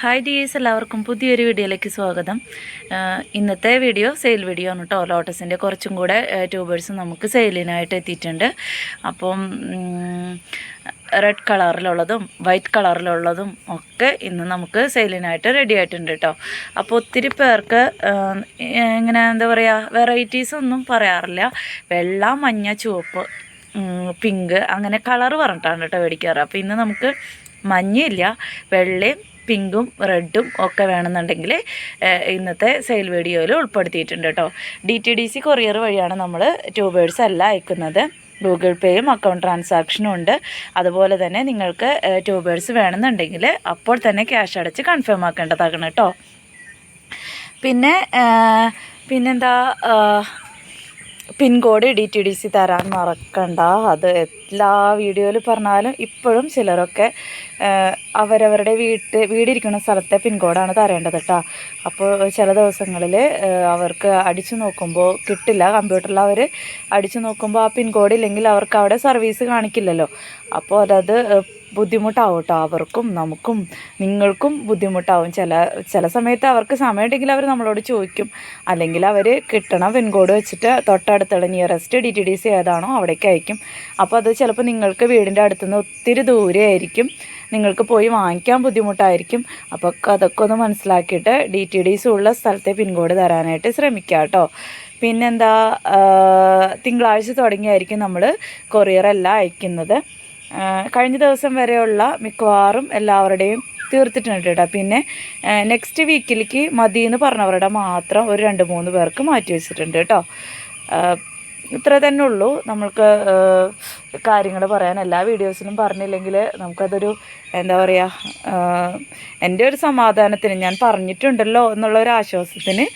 Hi dears എല്ലാവർക്കും പുതിയൊരു വീഡിയോയിലേക്ക് സ്വാഗതം. ഇന്നത്തെ വീഡിയോ സെയിൽ വീഡിയോ ആണ് കേട്ടോ ലോട്ടസിന്റെ കുറച്ചും കൂടെ ട്യൂബേഴ്സ് നമുക്ക് സെയിലിനായിട്ട് എത്തിയിട്ടുണ്ട്. അപ്പം റെഡ് കളറിലുള്ളതും വൈറ്റ് കളറിലുള്ളതും ഒക്കെ ഇന്ന് നമുക്ക് സെയിലിനായിട്ട് റെഡി ആയിട്ടുണ്ട് കേട്ടോ അപ്പോൾ ഒത്തിരി പേർക്ക് ഇങ്ങനെ എന്താ പറയുക വെറൈറ്റീസ് ഒന്നും പറയാറില്ല. വെള്ള മഞ്ഞ ചുവപ്പ് പിങ്ക് അങ്ങനെ കളർ പറഞ്ഞിട്ടാണ് കേട്ടോ മേടിക്കാറ്. അപ്പോൾ ഇന്ന് നമുക്ക് മഞ്ഞയില്ല വെള്ളയും പിങ്കും റെഡും ഒക്കെ വേണമെന്നുണ്ടെങ്കിൽ ഇന്നത്തെ സെയിൽ വീഡിയോയിൽ ഉൾപ്പെടുത്തിയിട്ടുണ്ട് കേട്ടോ. D T D C courier വഴിയാണ് നമ്മൾ ട്യൂബേഴ്സ് അല്ല അയക്കുന്നത്. ഗൂഗിൾ പേയും അക്കൗണ്ട് ട്രാൻസാക്ഷനും ഉണ്ട്. അതുപോലെ തന്നെ നിങ്ങൾക്ക് ട്യൂബേഴ്സ് വേണമെന്നുണ്ടെങ്കിൽ അപ്പോൾ തന്നെ ക്യാഷ് അടച്ച് കൺഫേം ആക്കേണ്ടതാകണം കേട്ടോ. പിന്നെ പിന്നെന്താ pincode D T D C തരാൻ മറക്കണ്ട. അത് എല്ലാ വീഡിയോയിൽ പറഞ്ഞാലും ഇപ്പോഴും ചിലരൊക്കെ അവരവരുടെ വീട്ട് വീടിരിക്കുന്ന സ്ഥലത്തെ പിൻകോഡാണ് തരേണ്ടത് കേട്ടോ അപ്പോൾ ചില ദിവസങ്ങളിൽ അവർക്ക് അടിച്ചു നോക്കുമ്പോൾ കിട്ടില്ല. കമ്പ്യൂട്ടറിൽ അവർ അടിച്ചു നോക്കുമ്പോൾ ആ പിൻകോഡ് ഇല്ലെങ്കിൽ അവർക്ക് അവിടെ സർവീസ് കാണിക്കില്ലല്ലോ. അപ്പോൾ അതത് ബുദ്ധിമുട്ടാവും കേട്ടോ അവർക്കും നമുക്കും നിങ്ങൾക്കും ബുദ്ധിമുട്ടാവും. ചില ചില സമയത്ത് അവർക്ക് സമയമുണ്ടെങ്കിൽ അവർ നമ്മളോട് ചോദിക്കും. അല്ലെങ്കിൽ അവർ കിട്ടണം പിൻകോഡ് വെച്ചിട്ട് തൊട്ടടുത്തുള്ള nearest D T D C ഏതാണോ അവിടേക്ക് അയക്കും. അപ്പോൾ അത് ചിലപ്പോൾ നിങ്ങൾക്ക് വീടിന്റെ അടുത്തുനിന്ന് ഒത്തിരി ദൂരെ ആയിരിക്കും നിങ്ങൾക്ക് പോയി വാങ്ങിക്കാൻ ബുദ്ധിമുട്ടായിരിക്കും. അപ്പോൾ അതൊക്കെ ഒന്ന് മനസ്സിലാക്കിയിട്ട് ഡി ടി ഡി സി ഉള്ള സ്ഥലത്തെ പിൻകോഡ് തരാനായിട്ട് ശ്രമിക്കുക കേട്ടോ പിന്നെന്താ തിങ്കളാഴ്ച തുടങ്ങിയായിരിക്കും നമ്മൾ കൊറിയറെല്ലാം അയക്കുന്നത്. കഴിഞ്ഞ ദിവസം വരെയുള്ള മിക്കവാറും എല്ലാവരുടെയും തീർത്തിട്ടുണ്ട് കേട്ടോ. പിന്നെ നെക്സ്റ്റ് വീക്കിലേക്ക് മതി എന്ന് പറഞ്ഞവരുടെ മാത്രം ഒരു രണ്ട് മൂന്ന് പേർക്ക് മാറ്റി വെച്ചിട്ടുണ്ട് കേട്ടോ. ഇത്ര തന്നെ ഉള്ളൂ. നമ്മൾക്ക് കാര്യങ്ങൾ പറയാൻ എല്ലാ വീഡിയോസിലും പറഞ്ഞില്ലെങ്കിൽ നമുക്കതൊരു എന്താ പറയുക എന്റെ ഒരു സമാധാനത്തിന് ഞാൻ പറഞ്ഞിട്ടുണ്ടല്ലോ എന്നുള്ള ഒരു ആശ്വാസത്തിന്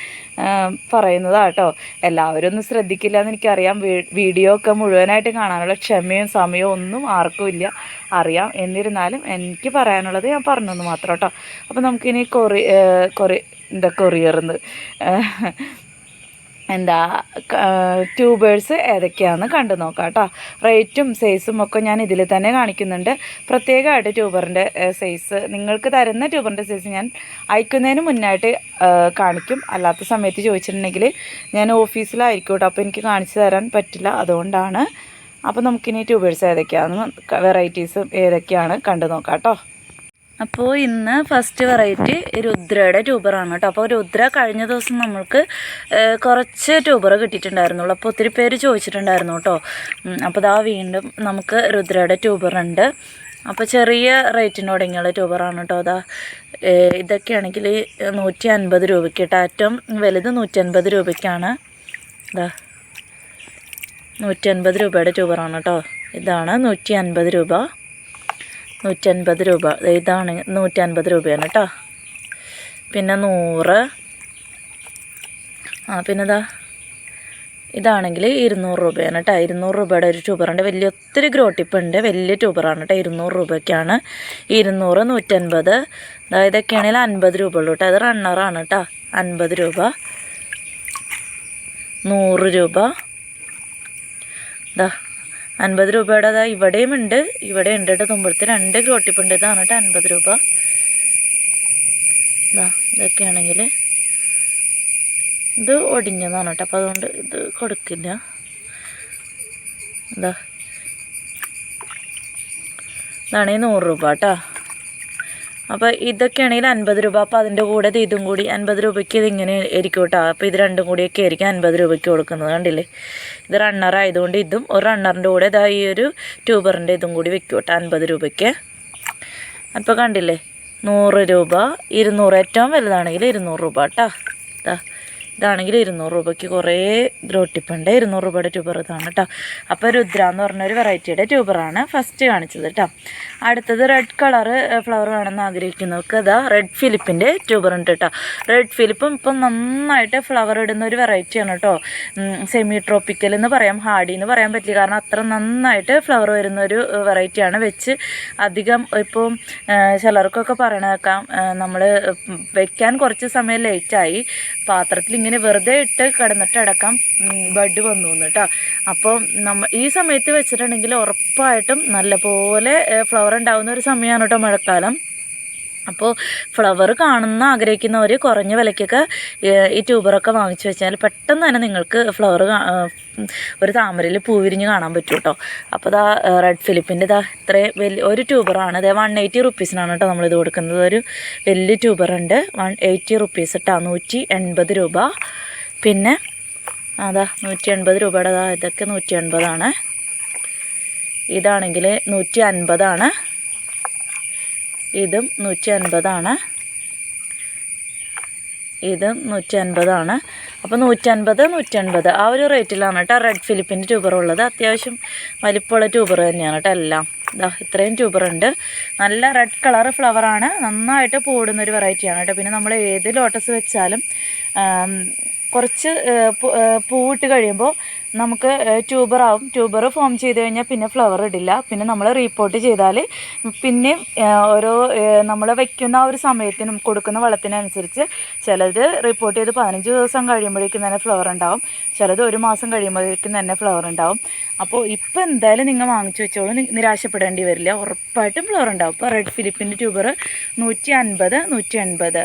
പറയുന്നതാട്ടോ. എല്ലാവരും ഒന്നും ശ്രദ്ധിക്കില്ല എന്ന് എനിക്കറിയാം വീഡിയോ ഒക്കെ മുഴുവനായിട്ട് കാണാനുള്ള ക്ഷമയും സമയവും ഒന്നും ആർക്കും ഇല്ല. അറിയാം. എന്നിരുന്നാലും എനിക്ക് പറയാനുള്ളത് ഞാൻ പറഞ്ഞെന്ന് മാത്രം കേട്ടോ. അപ്പോൾ നമുക്കിനി കൊറി കൊറി എന്താ കൊറിയർന്ന്? എന്താ ട്യൂബേഴ്സ് ഏതൊക്കെയാണെന്ന് കണ്ടു നോക്കാം കേട്ടോ. റേറ്റും സൈസും ഒക്കെ ഞാൻ ഇതിൽ തന്നെ കാണിക്കുന്നുണ്ട്. പ്രത്യേകമായിട്ട് ട്യൂബറിന്റെ സൈസ് നിങ്ങൾക്ക് തരുന്ന ട്യൂബറിന്റെ സൈസ് ഞാൻ അയക്കുന്നതിന് മുന്നായിട്ട് കാണിക്കും. അല്ലാത്ത സമയത്ത് ചോദിച്ചിട്ടുണ്ടെങ്കിൽ ഞാൻ ഓഫീസിലായിരിക്കും കേട്ടോ. അപ്പോൾ എനിക്ക് കാണിച്ചു തരാൻ പറ്റില്ല. അതുകൊണ്ടാണ്. അപ്പോൾ നമുക്കിനി ട്യൂബേഴ്സ് ഏതൊക്കെയാണെന്ന് വെറൈറ്റീസ് ഏതൊക്കെയാണ് കണ്ടു നോക്കാം കേട്ടോ. അപ്പോൾ ഇന്ന് ഫസ്റ്റ് വെറൈറ്റി രുദ്രയുടെ ട്യൂബറാണ് കേട്ടോ. അപ്പോൾ രുദ്ര കഴിഞ്ഞ ദിവസം നമ്മൾക്ക് കുറച്ച് ട്യൂബർ കിട്ടിയിട്ടുണ്ടായിരുന്നുള്ളൂ. അപ്പോൾ ഒത്തിരി പേര് ചോദിച്ചിട്ടുണ്ടായിരുന്നു കേട്ടോ. അപ്പോൾ ഇതാ വീണ്ടും നമുക്ക് രുദ്രയുടെ ട്യൂബറുണ്ട് അപ്പോൾ ചെറിയ റേറ്റിന് തുടങ്ങിയുള്ള ട്യൂബറാണ് കേട്ടോ അതാ ഇതൊക്കെയാണെങ്കിൽ നൂറ്റി അൻപത് രൂപയ്ക്ക് ഏറ്റവും വലുത് നൂറ്റി അൻപത് രൂപയ്ക്കാണ്. ഇതാ നൂറ്റി അൻപത് രൂപയുടെ ട്യൂബറാണ് കേട്ടോ. ഇതാണ് നൂറ്റി അൻപത് രൂപ. നൂറ്റൻപത് രൂപ. ഇതാണ് നൂറ്റൻപത് രൂപയാണ് കേട്ടോ പിന്നെ നൂറ്. ആ പിന്നെ ഇതാ ഇതാണെങ്കിൽ ഇരുന്നൂറ് രൂപയാണ് കേട്ടോ ഇരുന്നൂറ് രൂപയുടെ ഒരു ട്യൂബറുണ്ട്. വലിയ ഒത്തിരി ഗ്രോട്ടിപ്പുണ്ട് വലിയ ട്യൂബറാണ് കേട്ടോ ഇരുന്നൂറ് രൂപയ്ക്കാണ്. ഇരുന്നൂറ് നൂറ്റൻപത്. ഇതൊക്കെയാണെങ്കിൽ അൻപത് രൂപ ഉള്ളൂ കേട്ടോ അത് റണ്ണറാണ് കേട്ടോ അൻപത് രൂപ. നൂറ് രൂപ. ഇതാ അൻപത് രൂപയുടെ അതാ ഇവിടെയും ഉണ്ട്. ഇവിടെ ഉണ്ട് കേട്ടോ. തുമ്പഴത്ത് രണ്ട് ഗ്രോട്ടിപ്പുണ്ട്. ഇതാണ് കേട്ടോ അൻപത് രൂപ. ഇതാ ഇതൊക്കെയാണെങ്കിൽ ഇത് ഒടിഞ്ഞതാണ് കേട്ടോ. അപ്പോൾ അതുകൊണ്ട് ഇത് കൊടുക്കില്ല. ഇതാ ഇതാണെങ്കിൽ നൂറ് രൂപ കേട്ടോ. അപ്പോൾ ഇതൊക്കെയാണെങ്കിൽ അൻപത് രൂപ. അപ്പോൾ അതിന്റെ കൂടെ ഇത് കൂടി അൻപത് രൂപയ്ക്ക് ഇതിങ്ങനെ ആയിരിക്കും കേട്ടോ. അപ്പോൾ ഇത് രണ്ടും കൂടിയൊക്കെ ആയിരിക്കും അൻപത് രൂപയ്ക്ക് കൊടുക്കുന്നത് കണ്ടില്ലേ? ഇത് റണ്ണർ ആയതുകൊണ്ട് ഇതും ഒരു റണ്ണറിന്റെ കൂടെ ഇതാ ഈ ഒരു ട്യൂബറിന്റെ ഇതും കൂടി വെക്കും കേട്ടോ അൻപത് രൂപയ്ക്ക്. അപ്പോൾ കണ്ടില്ലേ? നൂറ് രൂപ ഇരുന്നൂറ്. ഏറ്റവും വലുതാണെങ്കിൽ ഇരുന്നൂറ് രൂപ കേട്ടോ. ഇതാ ഇതാണെങ്കിൽ ഇരുന്നൂറ് രൂപയ്ക്ക് കുറേ ഗ്രോട്ടിപ്പുണ്ട് ഇരുന്നൂറ് രൂപയുടെ ട്യൂബർ ഇതാണ് കേട്ടോ. അപ്പോൾ രുദ്ര എന്ന് പറഞ്ഞ ഒരു വെറൈറ്റിയുടെ ട്യൂബറാണ് ഫസ്റ്റ് കാണിച്ചത് കേട്ടോ. അടുത്തത് റെഡ് കളറ് ഫ്ലവർ വേണമെന്ന് ആഗ്രഹിക്കുന്നവർക്ക് ഇതാ റെഡ് ഫിലിപ്പിന്റെ ട്യൂബർ ഉണ്ട് കേട്ടോ റെഡ് ഫിലിപ്പും ഇപ്പം നന്നായിട്ട് ഫ്ലവർ ഇടുന്ന ഒരു വെറൈറ്റിയാണ് കേട്ടോ സെമി ട്രോപ്പിക്കൽ എന്ന് പറയാം ഹാഡി എന്ന് പറയാൻ പറ്റില്ല. കാരണം അത്ര നന്നായിട്ട് ഫ്ലവർ വരുന്ന ഒരു വെറൈറ്റിയാണ് വെച്ച് അധികം ഇപ്പോൾ ചിലർക്കൊക്കെ പറയണേക്കാം നമ്മൾ വെക്കാൻ കുറച്ച് സമയം ലേറ്റായി പാത്രത്തിൽ ഇങ്ങനെ വെറുതെ ഇട്ട് കിടന്നിട്ട് അടക്കാം ബഡ് വന്നു കേട്ടോ അപ്പോൾ നമ്മ ഈ സമയത്ത് വെച്ചിട്ടുണ്ടെങ്കിൽ ഉറപ്പായിട്ടും നല്ലപോലെ ഫ്ലവർ ഉണ്ടാകുന്ന ഒരു സമയമാണ് കേട്ടോ മഴക്കാലം. അപ്പോൾ ഫ്ലവർ കാണുന്ന ആഗ്രഹിക്കുന്നവർ കുറഞ്ഞ വിലയ്ക്കൊക്കെ ഈ ട്യൂബറൊക്കെ വാങ്ങിച്ചു വെച്ചാൽ പെട്ടെന്ന് തന്നെ നിങ്ങൾക്ക് ഫ്ലവർ ഒരു താമരയിൽ പൂവിരിഞ്ഞ് കാണാൻ പറ്റും കേട്ടോ അപ്പോൾ ഇതാ റെഡ് ഫിലിപ്പിന്റെ ഇതാ ഇത്രയും വലിയ ഒരു ട്യൂബറാണ് അതേ വൺ എയ്റ്റി റുപ്പീസിനാണ് കേട്ടോ നമ്മളിത് കൊടുക്കുന്നത്. ഒരു വലിയ ട്യൂബറുണ്ട് വൺ എയ്റ്റി റുപ്പീസ് കേട്ടോ നൂറ്റി എൺപത് രൂപ. പിന്നെ അതാ നൂറ്റി എൺപത് രൂപയുടെ അതാ ഇതൊക്കെ നൂറ്റി എൺപതാണ് ഇതാണെങ്കിൽ നൂറ്റി അൻപതാണ് ഇതും നൂറ്റി അൻപതാണ് ഇതും നൂറ്റി അൻപതാണ് അപ്പോൾ നൂറ്റൻപത് നൂറ്റൻപത് ആ ഒരു റേറ്റിലാണ് കേട്ടോ റെഡ് ഫിലിപ്പിന്റെ ട്യൂബർ ഉള്ളത്. അത്യാവശ്യം വലിപ്പമുള്ള ട്യൂബർ തന്നെയാണ് കേട്ടോ എല്ലാം. ഇതാ ഇത്രയും ട്യൂബർ ഉണ്ട്. നല്ല റെഡ് കളർ ഫ്ലവറാണ് നന്നായിട്ട് പൂടുന്നൊരു വെറൈറ്റിയാണ് കേട്ടോ. പിന്നെ നമ്മൾ ഏത് ലോട്ടസ് വെച്ചാലും കുറച്ച് പൂവിട്ട് കഴിയുമ്പോൾ നമുക്ക് ട്യൂബറാവും ട്യൂബർ ഫോം ചെയ്ത് കഴിഞ്ഞാൽ പിന്നെ ഫ്ലവർ ഇടില്ല. പിന്നെ നമ്മൾ റീപ്പോർട്ട് ചെയ്താൽ പിന്നെ ഓരോ നമ്മൾ വയ്ക്കുന്ന ആ ഒരു സമയത്തിനും കൊടുക്കുന്ന വളത്തിനനുസരിച്ച് ചിലത് റിപ്പോർട്ട് ചെയ്ത് പതിനഞ്ച് ദിവസം കഴിയുമ്പോഴേക്കും തന്നെ ഫ്ലവർ ഉണ്ടാവും. ചിലത് ഒരു മാസം കഴിയുമ്പോഴേക്കും തന്നെ ഫ്ലവർ ഉണ്ടാവും. അപ്പോൾ ഇപ്പോൾ എന്തായാലും നിങ്ങൾ വാങ്ങിച്ചു വെച്ചോളൂ. നിരാശപ്പെടേണ്ടി വരില്ല. ഉറപ്പായിട്ടും ഫ്ലവർ ഉണ്ടാവും. ഇപ്പോൾ റെഡ് ഫിലിപ്പിന്റെ ട്യൂബർ നൂറ്റി അൻപത് നൂറ്റി എൺപത്.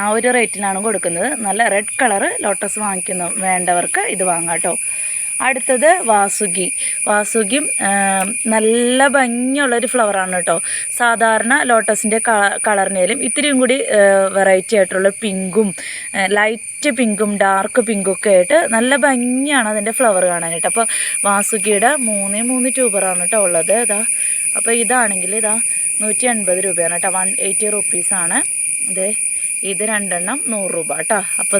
ആ ഒരു റേറ്റിനാണ് കൊടുക്കുന്നത്. നല്ല റെഡ് കളറ് ലോട്ടസ് വാങ്ങിക്കുന്ന വേണ്ടവർക്ക് ഇത് വാങ്ങാം കേട്ടോ അടുത്തത് വാസുകി. വാസുകിയും നല്ല ഭംഗിയുള്ളൊരു ഫ്ലവറാണ് കേട്ടോ സാധാരണ ലോട്ടസിന്റെ കളറിനേലും ഇത്തിരിയും കൂടി വെറൈറ്റി ആയിട്ടുള്ള പിങ്കും ലൈറ്റ് പിങ്കും ഡാർക്ക് പിങ്കും ഒക്കെ ആയിട്ട് നല്ല ഭംഗിയാണ് അതിന്റെ ഫ്ലവർ കാണാനായിട്ട്. അപ്പോൾ വാസുകിയുടെ മൂന്നേ മൂന്ന് ട്യൂബറാണ് കേട്ടോ ഉള്ളത്. ഇതാ അപ്പോൾ ഇതാണെങ്കിൽ ഇതാ നൂറ്റി അൻപത് രൂപയാണ് കേട്ടോ വൺ എയ്റ്റി റുപ്പീസാണ് ഇതേ ഇത് രണ്ടെണ്ണം നൂറ് രൂപ കേട്ടോ അപ്പോൾ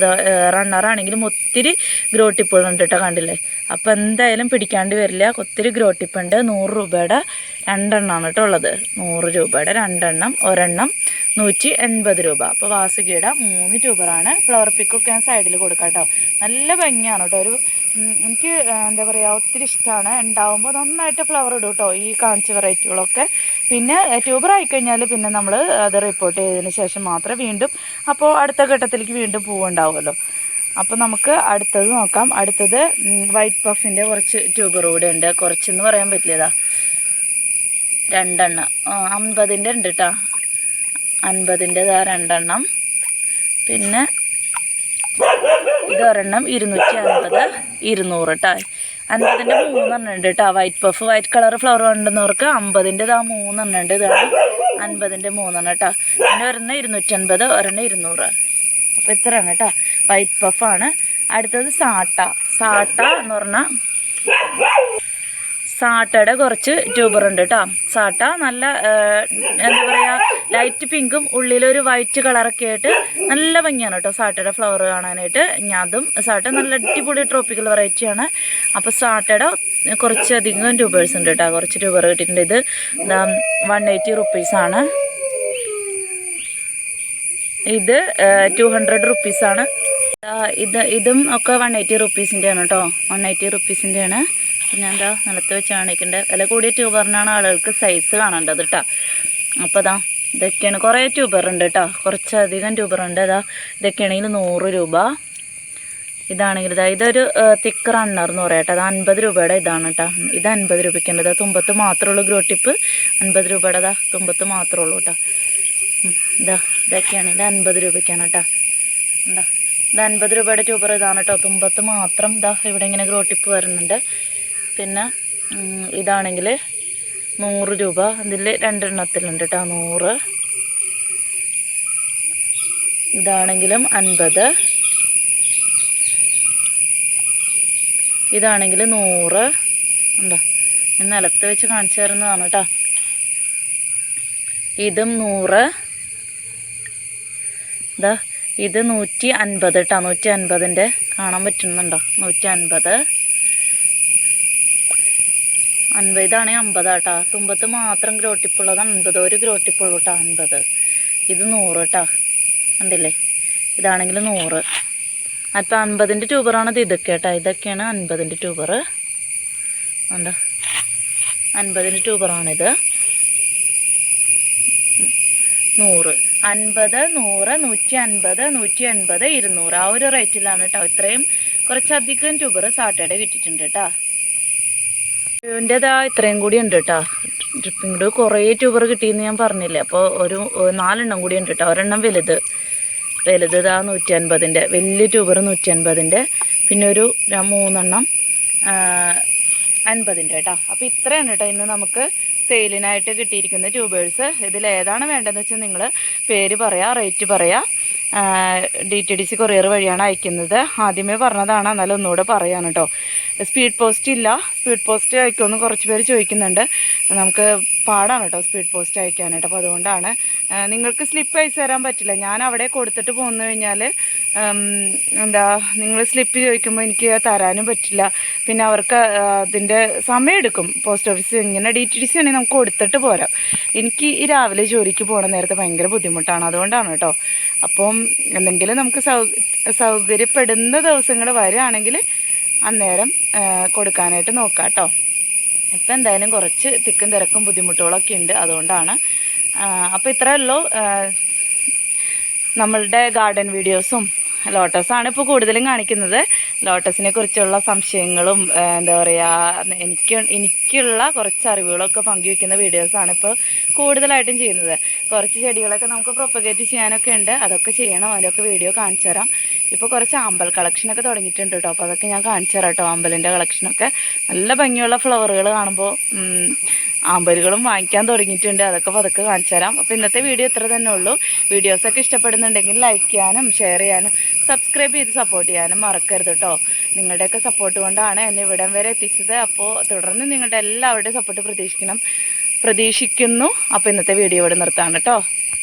റണ്ണറാണെങ്കിലും ഒത്തിരി ഗ്രോ ടിപ്പുകളുണ്ട് കേട്ടോ കണ്ടില്ലേ? അപ്പോൾ എന്തായാലും പിടിക്കാണ്ട് വരില്ല. ഒത്തിരി ഗ്രോട്ടിപ്പുണ്ട് നൂറ് രൂപയുടെ രണ്ടെണ്ണമാണ് കേട്ടോ ഉള്ളത്. നൂറ് രൂപയുടെ രണ്ടെണ്ണം ഒരെണ്ണം നൂറ്റി എൺപത് രൂപ. അപ്പോൾ വാസുകിയുടെ മൂന്ന് ട്യൂബറാണ് ഫ്ലവർ പിക്കൊക്കെ ഞാൻ സൈഡിൽ കൊടുക്കാം കേട്ടോ നല്ല ഭംഗിയാണ് കേട്ടോ ഒരു എനിക്ക് എന്താ പറയുക ഒത്തിരി ഇഷ്ടമാണ് ഉണ്ടാവുമ്പോൾ നന്നായിട്ട് ഫ്ലവർ ഇടും കേട്ടോ ഈ കാണിച്ച വെറൈറ്റികളൊക്കെ പിന്നെ ട്യൂബർ ആയിക്കഴിഞ്ഞാൽ പിന്നെ നമ്മൾ അത് റിപ്പോർട്ട് ചെയ്തതിന് ശേഷം മാത്രമേ വീണ്ടും അപ്പോൾ അടുത്ത ഘട്ടത്തിലേക്ക് വീണ്ടും പൂവുണ്ടാവുമല്ലോ. അപ്പോൾ നമുക്ക് അടുത്തത് നോക്കാം. അടുത്തത് വൈറ്റ് പഫിന്റെ കുറച്ച് ട്യൂബർ കൂടെ ഉണ്ട്. കുറച്ചെന്ന് പറയാൻ പറ്റില്ലതാ. രണ്ടെണ്ണം. അമ്പതിന്റെ ഉണ്ട് കേട്ടോ അൻപതിന്റെതാ രണ്ടെണ്ണം. പിന്നെ ഇതൊരെണ്ണം ഇരുന്നൂറ്റി അൻപത് ഇരുന്നൂറ് കേട്ടോ അൻപതിന്റെ മൂന്നെണ്ണം ഉണ്ട് കേട്ടോ white puff white colour flower ഉണ്ടെന്നവർക്ക് അമ്പതിന്റെ ആ മൂന്നെണ്ണം ഉണ്ട് ഇതാണ് അൻപതിന്റെ മൂന്നെണ്ണം കേട്ടോ പിന്നെ ഒരെണ്ണം ഇരുന്നൂറ്റൻപത് ഒരെണ്ണം ഇരുന്നൂറ്. അപ്പോൾ ഇത്രയാണ് കേട്ടോ വൈറ്റ് പഫാണ് അടുത്തത് സാട്ട. സാട്ട എന്ന് പറഞ്ഞാൽ സാട്ടയുടെ കുറച്ച് ട്യൂബർ ഉണ്ട് കേട്ടോ സാട്ട നല്ല എന്താ പറയുക ലൈറ്റ് പിങ്കും ഉള്ളിലൊരു വൈറ്റ് കളറൊക്കെ ആയിട്ട് നല്ല ഭംഗിയാണ് കേട്ടോ സാട്ടയുടെ ഫ്ലവർ കാണാനായിട്ട്. ഞാൻ അതും സാട്ട നല്ല അടിപൊളി ട്രോപ്പിക്കൽ വെറൈറ്റിയാണ് അപ്പോൾ സാട്ടയുടെ കുറച്ചധികം ട്യൂബേഴ്സ് ഉണ്ട് കേട്ടോ കുറച്ച് ട്യൂബർ കിട്ടിയിട്ടുണ്ട്. ഇത് വൺ എയ്റ്റി റുപ്പീസാണ് ഇത് ടു ഹൺഡ്രഡ് റുപ്പീസാണ് ഇത് ഇതും ഒക്കെ വൺ എയ്റ്റി റുപ്പീസിന്റെയാണ് കേട്ടോ വൺ എയ്റ്റി റുപ്പീസിന്റെയാണ് അപ്പം ഞാൻ എന്താ നിലത്ത് വെച്ച് കാണിക്കേണ്ടത് വില കൂടിയ ട്യൂബറിനാണ് ആളുകൾക്ക് സൈസ് കാണേണ്ടത് കേട്ടോ അപ്പോൾ അതാ ഇതൊക്കെയാണ്. കുറേ ട്യൂബർ ഉണ്ട് കേട്ടോ കുറച്ചധികം ട്യൂബർ ഉണ്ട് അതാ ഇതൊക്കെയാണെങ്കിൽ നൂറ് രൂപ. ഇതാണെങ്കിൽ ഇതാ ഇതൊരു തിക്ക് റണ്ണർ എന്ന് പറയാം കേട്ടോ അത് അൻപത് രൂപയുടെ ഇതാണ് കേട്ടോ ഇത് അൻപത് രൂപയ്ക്കുണ്ട് ഇതാ തുമ്പത്ത് മാത്രമേ ഉള്ളൂ ഗ്രോ ടിപ്പ് അൻപത് രൂപയുടെ ഇതാ തുമ്പത്ത് മാത്രമേ ഉള്ളൂ കേട്ടോ ഇതാ ഇതൊക്കെയാണ്. ഇത് അൻപത് രൂപയ്ക്കാണ് കേട്ടോ എന്താ ഇത് അൻപത് രൂപയുടെ ട്യൂബർ ഇതാണ് കേട്ടോ തുമ്പത്ത് മാത്രം ഇതാ ഇവിടെ ഇങ്ങനെ ഗ്രോ ടിപ്പ് വരുന്നുണ്ട്. പിന്നെ ഇതാണെങ്കിൽ നൂറ് രൂപ. ഇതിൽ രണ്ടെണ്ണത്തിലുണ്ട് കേട്ടോ നൂറ്. ഇതാണെങ്കിലും അൻപത്. ഇതാണെങ്കിൽ നൂറ്. ഉണ്ടോ? ഞാൻ നിലത്ത് വെച്ച് കാണിച്ചു തരുന്നതാണ് കേട്ടോ ഇതും നൂറ്. ഇതാ ഇത് നൂറ്റി അൻപത് കേട്ടോ നൂറ്റി അൻപതിന്റെ കാണാൻ പറ്റുന്നുണ്ടോ? നൂറ്റി അൻപത്. അൻപത് ഇതാണെങ്കിൽ അമ്പതാട്ടാ. തുമ്പത്ത് മാത്രം ഗ്രോട്ടിപ്പുള്ളത് അൻപത് ഒരു ഗ്രോട്ടിപ്പുള്ളൂ കേട്ടോ അൻപത്. ഇത് നൂറ് കേട്ടാ കണ്ടില്ലേ? ഇതാണെങ്കിൽ നൂറ്. അപ്പം അൻപതിന്റെ ട്യൂബറാണത് ഇതൊക്കെ കേട്ടോ ഇതൊക്കെയാണ് അൻപതിന്റെ ട്യൂബർ ഉണ്ടോ അൻപതിന്റെ ട്യൂബറാണിത്. നൂറ്. അൻപത് നൂറ് നൂറ്റി അൻപത് നൂറ്റി എൺപത് ഇരുന്നൂറ്. ആ ഒരു റേറ്റിലാണ് കേട്ടോ ഇത്രയും കുറച്ചധികം ട്യൂബർ സാറ്റർഡേ കിട്ടിയിട്ടുണ്ട് കേട്ടോ ഇതിന്റെതാ ഇത്രയും കൂടി ഉണ്ട് കേട്ടോ ഡ്രിപ്പിംഗ് കുറേ ട്യൂബർ കിട്ടിയെന്ന് ഞാൻ പറഞ്ഞില്ലേ. അപ്പോൾ ഒരു നാലെണ്ണം കൂടി ഉണ്ട് കേട്ടോ ഒരെണ്ണം വലുത്. വലുത് ഇതാ നൂറ്റി അൻപതിന്റെ വലിയ ട്യൂബർ നൂറ്റി അൻപതിന്റെ പിന്നെ ഒരു മൂന്നെണ്ണം അൻപതിന്റെ കേട്ടോ അപ്പോൾ ഇത്രയാണ് കേട്ടോ ഇന്ന് നമുക്ക് സെയിലിനായിട്ട് കിട്ടിയിരിക്കുന്ന ട്യൂബേഴ്സ്. ഇതിൽ ഏതാണ് വേണ്ടതെന്ന് വെച്ചാൽ നിങ്ങൾ പേര് പറയാം റേറ്റ് പറയാം. D T D C courier വഴിയാണ് അയക്കുന്നത്. ആദ്യമേ പറഞ്ഞതാണ് എന്നാലും ഒന്നുകൂടെ പറയാൻ കേട്ടോ സ്പീഡ് പോസ്റ്റ് ഇല്ല. സ്പീഡ് പോസ്റ്റ് അയക്കുമെന്ന് കുറച്ച് പേര് ചോദിക്കുന്നുണ്ട്. നമുക്ക് പാടാണ് കേട്ടോ സ്പീഡ് പോസ്റ്റ് അയക്കാനായിട്ട്. അപ്പോൾ അതുകൊണ്ടാണ് നിങ്ങൾക്ക് സ്ലിപ്പ് അയച്ചു തരാൻ പറ്റില്ല. ഞാൻ അവിടെ കൊടുത്തിട്ട് പോന്നു കഴിഞ്ഞാൽ എന്താ നിങ്ങൾ സ്ലിപ്പ് ചോദിക്കുമ്പോൾ എനിക്ക് തരാനും പറ്റില്ല. പിന്നെ അവർക്ക് അതിന്റെ സമയമെടുക്കും പോസ്റ്റ് ഓഫീസ് ഇങ്ങനെ ഡി ടി ഡി സി ആണെങ്കിൽ നമുക്ക് കൊടുത്തിട്ട് പോരാം. എനിക്ക് ഈ രാവിലെ ജോലിക്ക് പോകണ നേരത്തെ ഭയങ്കര ബുദ്ധിമുട്ടാണ്. അതുകൊണ്ടാണ് കേട്ടോ. അപ്പം എന്തെങ്കിലും നമുക്ക് സൗകര്യപ്പെടുന്ന ദിവസങ്ങൾ വരികയാണെങ്കിൽ അന്നേരം കൊടുക്കാനായിട്ട് നോക്കാം കേട്ടോ. ഇപ്പം എന്തായാലും കുറച്ച് തിക്കും തിരക്കും ബുദ്ധിമുട്ടുകളൊക്കെ ഉണ്ട് അതുകൊണ്ടാണ്. അപ്പോൾ ഇത്രയേ ഉള്ളൂ. ആ, നമ്മളുടെ ഗാർഡൻ വീഡിയോസും ലോട്ടസാണ് ഇപ്പോൾ കൂടുതലും കാണിക്കുന്നത്. ലോട്ടസിനെ കുറിച്ചുള്ള സംശയങ്ങളും എന്താ പറയുക എനിക്ക് എനിക്കുള്ള കുറച്ച് അറിവുകളൊക്കെ പങ്കുവെക്കുന്ന വീഡിയോസാണ് ഇപ്പോൾ കൂടുതലായിട്ടും ചെയ്യുന്നത്. കുറച്ച് ചെടികളൊക്കെ നമുക്ക് പ്രൊപ്പഗേറ്റ് ചെയ്യാനൊക്കെ ഉണ്ട്. അതൊക്കെ ചെയ്യണം. അതിലൊക്കെ വീഡിയോ കാണിച്ചു തരാം. ഇപ്പോൾ കുറച്ച് ആമ്പൽ കളക്ഷനൊക്കെ തുടങ്ങിയിട്ടുണ്ട് കേട്ടോ അപ്പോൾ അതൊക്കെ ഞാൻ കാണിച്ചു തരാം കേട്ടോ ആമ്പലിന്റെ കളക്ഷനൊക്കെ നല്ല ഭംഗിയുള്ള ഫ്ലവറുകൾ കാണുമ്പോൾ ആമ്പലുകളും വാങ്ങിക്കാൻ തുടങ്ങിയിട്ടുണ്ട്. അതൊക്കെ പതുക്കെ കാണിച്ചു തരാം. അപ്പോൾ ഇന്നത്തെ വീഡിയോ ഇത്ര തന്നെ ഉള്ളൂ. വീഡിയോസൊക്കെ ഇഷ്ടപ്പെടുന്നുണ്ടെങ്കിൽ ലൈക്ക് ചെയ്യാനും ഷെയർ ചെയ്യാനും സബ്സ്ക്രൈബ് ചെയ്ത് സപ്പോർട്ട് ചെയ്യാനും മറക്കരുത് കേട്ടോ നിങ്ങളുടെയൊക്കെ സപ്പോർട്ട് കൊണ്ടാണ് എന്നെ ഇവിടം വരെ എത്തിച്ചത്. അപ്പോൾ തുടർന്ന് നിങ്ങളുടെ എല്ലാവരുടെയും സപ്പോർട്ട് പ്രതീക്ഷിക്കണം പ്രതീക്ഷിക്കുന്നു. അപ്പോൾ ഇന്നത്തെ വീഡിയോ ഇവിടെ നിർത്താണ് കേട്ടോ.